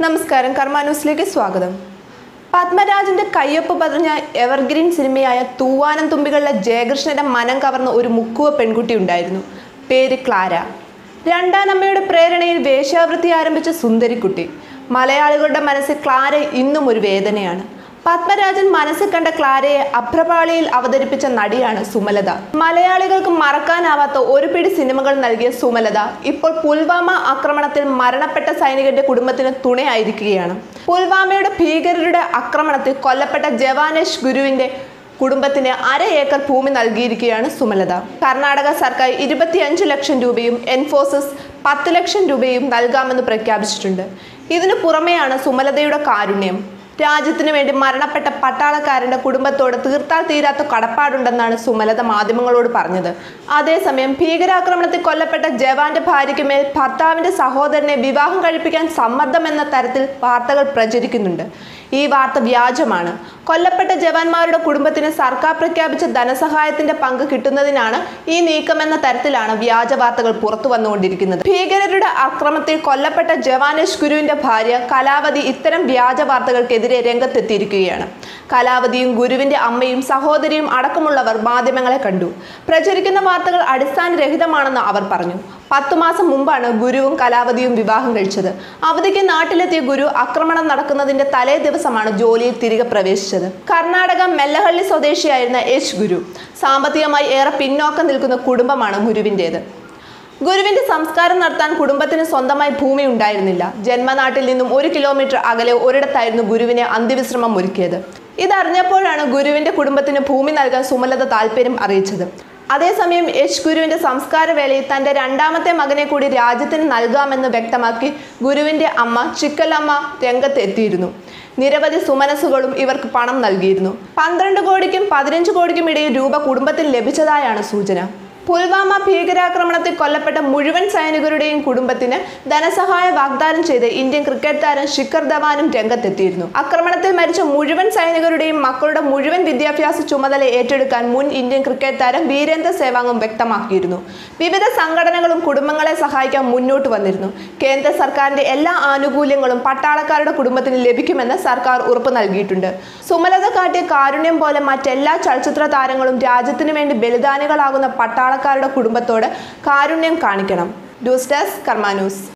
നമസ്കാരം കർമാന്യൂസിലേക്ക് സ്വാഗതം. പത്മരാജന്റെ കയ്യൊപ്പ് പതിഞ്ഞ എവർഗ്രീൻ സിനിമയായ തൂവാനം തുമ്പികളിലെ ജയകൃഷ്ണന്റെ മനം കവർന്ന ഒരു മുക്കുവ പെൺകുട്ടി ഉണ്ടായിരുന്നു. പേര് ക്ലാര. രണ്ടാനമ്മയുടെ പ്രേരണയിൽ വേഷാവൃത്തി ആരംഭിച്ച സുന്ദരിക്കുട്ടി. മലയാളികളുടെ മനസ്സിൽ ക്ലാര ഇന്നും ഒരു വേദനയാണ്. പത്മരാജൻ മനസ്സിൽ കണ്ട ക്ലാരയെ അഭ്രപാളിയിൽ അവതരിപ്പിച്ച നടിയാണ് സുമലത. മലയാളികൾക്ക് മറക്കാനാവാത്ത ഒരു പിടി സിനിമകൾ നൽകിയ സുമലത ഇപ്പോൾ പുൽവാമ ആക്രമണത്തിൽ മരണപ്പെട്ട സൈനികന്റെ കുടുംബത്തിന് തുണയായിരിക്കുകയാണ്. പുൽവാമയുടെ ഭീകരരുടെ ആക്രമണത്തിൽ കൊല്ലപ്പെട്ട ജവാനേഷ് ഗുരുവിന്റെ കുടുംബത്തിന് അര ഏക്കർ ഭൂമി നൽകിയിരിക്കുകയാണ് സുമലത. കർണാടക സർക്കാർ ഇരുപത്തിയഞ്ച് ലക്ഷം രൂപയും എൻഫോഴ്സസ് പത്ത് ലക്ഷം രൂപയും നൽകാമെന്ന് പ്രഖ്യാപിച്ചിട്ടുണ്ട്. ഇതിനു പുറമെയാണ് സുമലതയുടെ കാരുണ്യം. രാജ്യത്തിനു വേണ്ടി മരണപ്പെട്ട പട്ടാളക്കാരന്റെ കുടുംബത്തോട് തീർത്താൽ തീരാത്ത കടപ്പാടുണ്ടെന്നാണ് സുമലത മാധ്യമങ്ങളോട് പറഞ്ഞത്. അതേസമയം ഭീകരാക്രമണത്തിൽ കൊല്ലപ്പെട്ട ജവാന്റെ ഭാര്യയ്ക്ക് മേൽ ഭർത്താവിന്റെ സഹോദരനെ വിവാഹം കഴിപ്പിക്കാൻ സമ്മർദ്ദം എന്ന തരത്തിൽ വാർത്തകൾ പ്രചരിക്കുന്നുണ്ട്. ഈ വാർത്ത വ്യാജമാണ്. കൊല്ലപ്പെട്ട ജവാന്മാരുടെ കുടുംബത്തിന് സർക്കാർ പ്രഖ്യാപിച്ച ധനസഹായത്തിന്റെ പങ്ക് കിട്ടുന്നതിനാണ് ഈ നീക്കമെന്ന തരത്തിലാണ് വ്യാജ വാർത്തകൾ പുറത്തു വന്നുകൊണ്ടിരിക്കുന്നത്. ഭീകരരുടെ അക്രമത്തിൽ കൊല്ലപ്പെട്ട ജവാനേഷ് ഗുരുവിന്റെ ഭാര്യ കലാവതി ഇത്തരം വ്യാജ വാർത്തകൾക്കെതിരെ രംഗത്തെത്തിയിരിക്കുകയാണ്. കലാവതിയും ഗുരുവിന്റെ അമ്മയും സഹോദരിയും അടക്കമുള്ളവർ മാധ്യമങ്ങളെ കണ്ടു. പ്രചരിക്കുന്ന വാർത്തകൾ അടിസ്ഥാനരഹിതമാണെന്ന് അവർ പറഞ്ഞു. പത്തു മാസം മുമ്പാണ് ഗുരുവും കലാവതിയും വിവാഹം കഴിച്ചത്. അവധിക്ക് നാട്ടിലെത്തിയ ഗുരു ആക്രമണം നടക്കുന്നതിന്റെ തലേ ദിവസമാണ് ജോലിയിൽ തിരികെ പ്രവേശിച്ചത്. കർണാടക മെല്ലഹള്ളി സ്വദേശിയായിരുന്ന എച്ച് ഗുരു. സാമ്പത്തികമായി ഏറെ പിന്നോക്കം നിൽക്കുന്ന കുടുംബമാണ് ഗുരുവിന്റേത് ഗുരുവിന്റെ സംസ്കാരം നടത്താൻ കുടുംബത്തിന് സ്വന്തമായി ഭൂമി ഉണ്ടായിരുന്നില്ല. ജന്മനാട്ടിൽ നിന്നും ഒരു കിലോമീറ്റർ അകലെ ഒരിടത്തായിരുന്നു ഗുരുവിനെ അന്ത്യവിശ്രമം ഒരുക്കിയത്. ഇതറിഞ്ഞപ്പോഴാണ് ഗുരുവിന്റെ കുടുംബത്തിന് ഭൂമി നൽകാൻ സുമലത താല്പര്യം അറിയിച്ചത്. അതേസമയം യശ് ഗുരുവിന്റെ സംസ്കാര വേളയിൽ തന്റെ രണ്ടാമത്തെ മകനെ കൂടി രാജ്യത്തിന് നൽകാമെന്ന് വ്യക്തമാക്കി ഗുരുവിന്റെ അമ്മ ചിക്കലമ്മ രംഗത്തെത്തിയിരുന്നു. നിരവധി സുമനസുകളും ഇവർക്ക് പണം നൽകിയിരുന്നു. പന്ത്രണ്ട് കോടിക്കും പതിനഞ്ച് കോടിക്കും ഇടയിൽ രൂപ കുടുംബത്തിൽ ലഭിച്ചതായാണ് സൂചന. പുൽവാമ ഭീകരാക്രമണത്തിൽ കൊല്ലപ്പെട്ട മുഴുവൻ സൈനികരുടെയും കുടുംബത്തിന് ധനസഹായ വാഗ്ദാനം ചെയ്ത് ഇന്ത്യൻ ക്രിക്കറ്റ് താരം ശിഖർ ധവാനും രംഗത്തെത്തിയിരുന്നു. ആക്രമണത്തിൽ മരിച്ച മുഴുവൻ സൈനികരുടെയും മക്കളുടെ മുഴുവൻ വിദ്യാഭ്യാസ ചുമതല ഏറ്റെടുക്കാൻ മുൻ ഇന്ത്യൻ ക്രിക്കറ്റ് താരം വീരേന്ദ്ര സേവാങ്ങും വ്യക്തമാക്കിയിരുന്നു. വിവിധ സംഘടനകളും കുടുംബങ്ങളെ സഹായിക്കാൻ മുന്നോട്ട് വന്നിരുന്നു. കേന്ദ്ര സർക്കാരിന്റെ എല്ലാ ആനുകൂല്യങ്ങളും പട്ടാളക്കാരുടെ കുടുംബത്തിന് ലഭിക്കുമെന്ന് സർക്കാർ ഉറപ്പ് നൽകിയിട്ടുണ്ട്. സുമലത കാട്ടിയ കാരുണ്യം പോലെ മറ്റെല്ലാ ചലച്ചിത്ര താരങ്ങളും രാജ്യത്തിനു വേണ്ടി ബലിദാനികളാകുന്ന പട്ടാളക്കാരുടെ കുടുംബത്തോട് കാരുണ്യം കാണിക്കണം. News desk Karma news.